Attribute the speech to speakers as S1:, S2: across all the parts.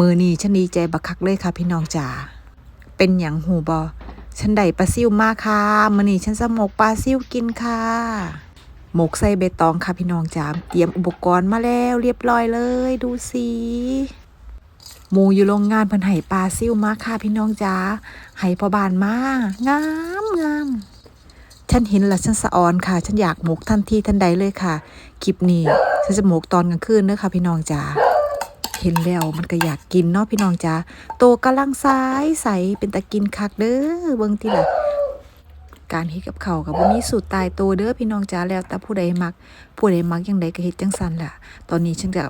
S1: มือนี้ฉันดีใจบักคักเลยค่ะพี่น้องจ๋า เป็นอย่างหูบอ ฉันได้ปลาซิ่วมาค่ะ มือนี้ฉันจะหมกปลาซิ่วกินค่ะ หมกใส่ใบตองค่ะพี่น้องจ๋า เตรียมอุปกรณ์มาแล้วเรียบร้อยเลย ดูสิหมูอยู่โรงงานเพิ่นไห้ปลาซิ่วมาค่ะพี่น้องจ๋าไห้พอบานมางามงามฉันเห็นล้วฉันสะออนค่ะ ฉันอยากหมกทันทีทันใดเลยค่ะ คลิปนี้ฉันจะหมกตอนกลางคืนเด้อค่ะพี่น้องจ๋า เห็นแล้วมันก็อยากกินเนาะพี่น้องจ๋าโตกำลังซ้ายใสเป็นตะกินคักเด้อเบิ่งทีละการเฮ็ดกับเขากับบ่มีสูตรตายโตเด้อพี่น้องจ๋าแล้วแต่ผู้ใดมัก ผู้ใดมักยังใดก็เฮ็ดจังซั่นล่ะ ตอนนี้ฉันจะ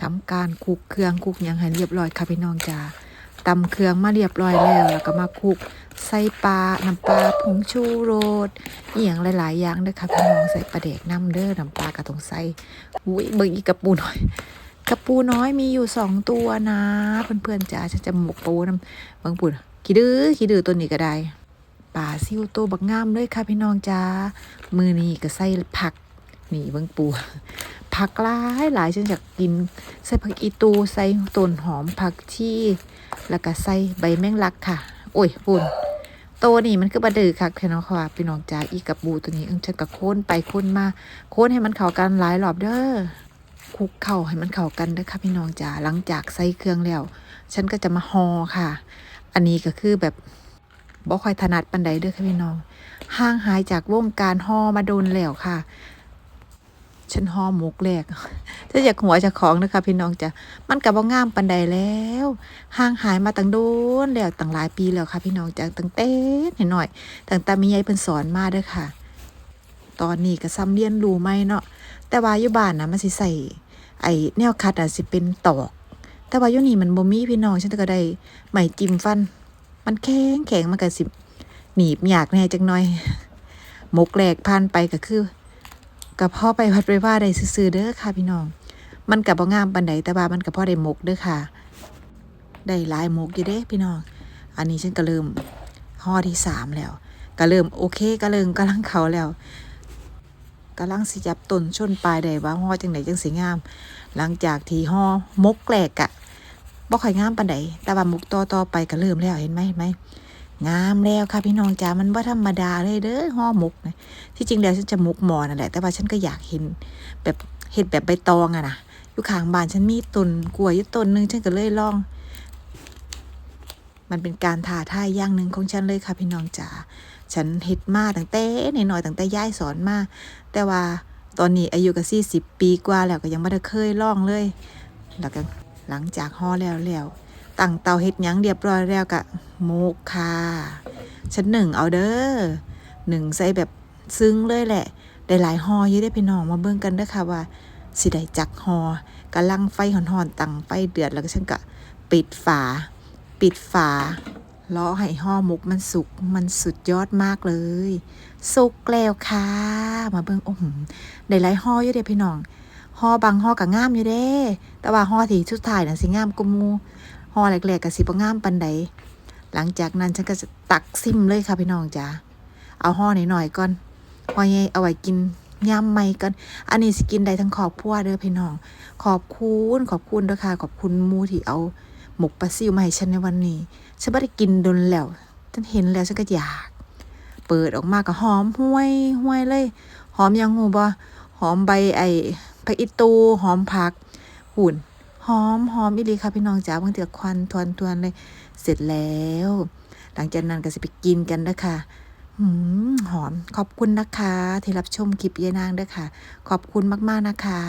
S1: ทำการคุกเครื่องคุกยังให้เรียบร้อยค่ะพี่น้องจ๋าตำเครื่องมาเรียบร้อยแล้ว แล้วก็มาคุกใส่ปลาน้ำปลาผงชูรสอีหยังหลาย ๆ อย่างเด้อค่ะพี่น้องใส่ปลาแดกน้ำเด้อน้ำปลากระตงใส่อุ้ยเบิ่งอีกกระปูหน่อย กระปูน้อยมีอยู่สองตัวนะ เพื่อนๆจ๋าฉันจะหมกปูน้ำบางปุ่นขี้ดื้อขี้ดื้อตัวนี้ก็ได้ป่าซิวตัวบักงามเลยค่ะพี่น้องจ๋ามือนี้ก็ใส่ผักนี่เบางปู ผักหลายหลายฉันอยากกิน ใส่ผักอีตูใส่ต้นหอมผักชีแล้วก็ใส่ใบแมงลักค่ะ โอ้ยปุ่นโตวนี่มันก็บะดือค่ะพี่น้องค่ะพี่น้องจ๋าอีกับปูตัวนี้เอิ้งฉันก็โค่นไปโค่นมาโค่นให้มันเข้ากันหลายรอบเด้อ คลุกเข้าให้มันเข้ากันนะคะพี่น้องจ๋าหลังจากใส่เครื่องแล้ว ฉันก็จะมาห่อค่ะ อันนี้ก็คือแบบบ่ค่อยถนัดปันใดเด้อค่ะพี่น้องห่างหายจากวงการห่อมาโดนแล้วค่ะ ฉันห่อหมกแรกถ้าอยากหัวจะของนะคะพี่น้องจ้ะมันกับว่างามปันใดแล้วห่างหายมาตั้งโดนแล้วตั้งหลายปีแล้วค่ะ พี่น้องจ้ะตั้งเต้นหน่อยตั้งแต่มียายเพิ่นสอนมาเด้อค่ะ ตอนนี้ก็ซ้ำเรียนรู้ไหมเนาะแต่ว่าอยู่บ้านนะมันสิใส่ ไอ้แนวคัดอะสิเป็นตอก แต่ว่ายู่นี่มันบ่มีพี่น้องฉันก็ได้ไหมจิ้มฟัน มันแข็งแข็งมันก็สิหนีบอยากแน่จังหน่อยหมกแหลกผ่านไปก็คือกับพ่อไปพัดไปว่าได้ซื่อๆเด้อค่ะพี่น้อง มันกับบ่งามปานใดแต่ว่ามันกับพ่อได้หมกเด้อค่ะ ได้หลายหมกอยู่เด้พี่น้อง อันนี้ฉันก็เริ่มห่อที่สามแล้ว ก็เริ่มโอเคก็เริ่มกำลังเขาแล้ว กำลังสิจับต้นชนปลายได้ว่าห่อจังไหนจังสิงาม หลังจากที่ห่อมกแหลกอะบ่ค่อยงามปานใดแต่ว่ามุกต่อต่อไปก็เริ่มแล้วเห็นไหมเห็นไหมงามแล้วค่ะพี่น้องจ๋ามันว่าธรรมดาเลยเด้อห่อหมกนะที่จริงแล้วฉันจะหมกหมอนั่นแหละแต่ว่าฉันก็อยากเห็นแบบเห็ดแบบใบตองอะนะอยู่ข้างบ้านฉันมีต้นกล้วยอยู่ต้นนึงฉันก็เลยลอง มันเป็นการทาท่ายอย่างหนึ่งของฉันเลยค่ะพี่น้องจ๋า ฉันเฮ็ดมาตั้งแต่หน่อยๆตั้งแต่ย่ายสอนมาแต่ว่าตอนนี้อายุก็สี่สิบปีกว่าแล้วก็ยังไม่ได้เคยล่องเลย แล้วก็หลังจากห่อแล้วแล้วตั้งเตาเฮ็ดยังเรียบร้อยแล้วก็หมกค่ะฉันหนึ่งเอาเด้อหนึ่งใส่แบบซึ้งเลยแหละ ได้หลายห่อยู่ได้พี่น้องมาเบิ่งกันเด้อค่ะว่า สิได้จักห่อกำลังไฟห่อนๆตั้งไฟเดือดแล้วก็ฉันก็ปิดฝา ปิดฝา รอให้ห่อหมกมันสุกมันสุดยอดมากเลย สุกแล้วค่ะ มาเบิ่งโอ้โหได้หลายห่ออยู่เด้อพี่น้องห่อบางห่อก็งามอยู่เด้ แต่ว่าห่อที่สุดท้ายน่ะสิงามกว่าหมู่ห่อแรกๆก็สิบ่งามปานใดหลังจากนั้นฉันก็จะตักซิมเลยค่ะพี่น้องจ้าเอาห่อหน่อยๆก่อนห่อใหญ่เอาไว้กินยามใหม่ก่อนอันนี้สกินได้ทั้งครอบครัวเด้อพี่น้อง ขอบคุณ ขอบคุณด้อค่ะ ขอบคุณมูที่เอา หมกปลาซิวมาให้ฉันในวันนี้ ฉันไม่ได้กินดนแล้ว ฉันเห็นแล้วฉันก็อยาก เปิดออกมาก็หอมห้วยห้วยเลย หอมยังหูบ่หอมใบไอ้ผักอีตูหอมผักหุ่นหอมหอมอีลีค่ะพี่น้องจ๋าบางเถือควันทวนทวนเลย เสร็จแล้ว หลังจากนั้นก็จะไปกินกันนะคะหืมหอมขอบคุณนะคะ ที่รับชมคลิปยายนางด้วยค่ะ ขอบคุณมากๆนะคะ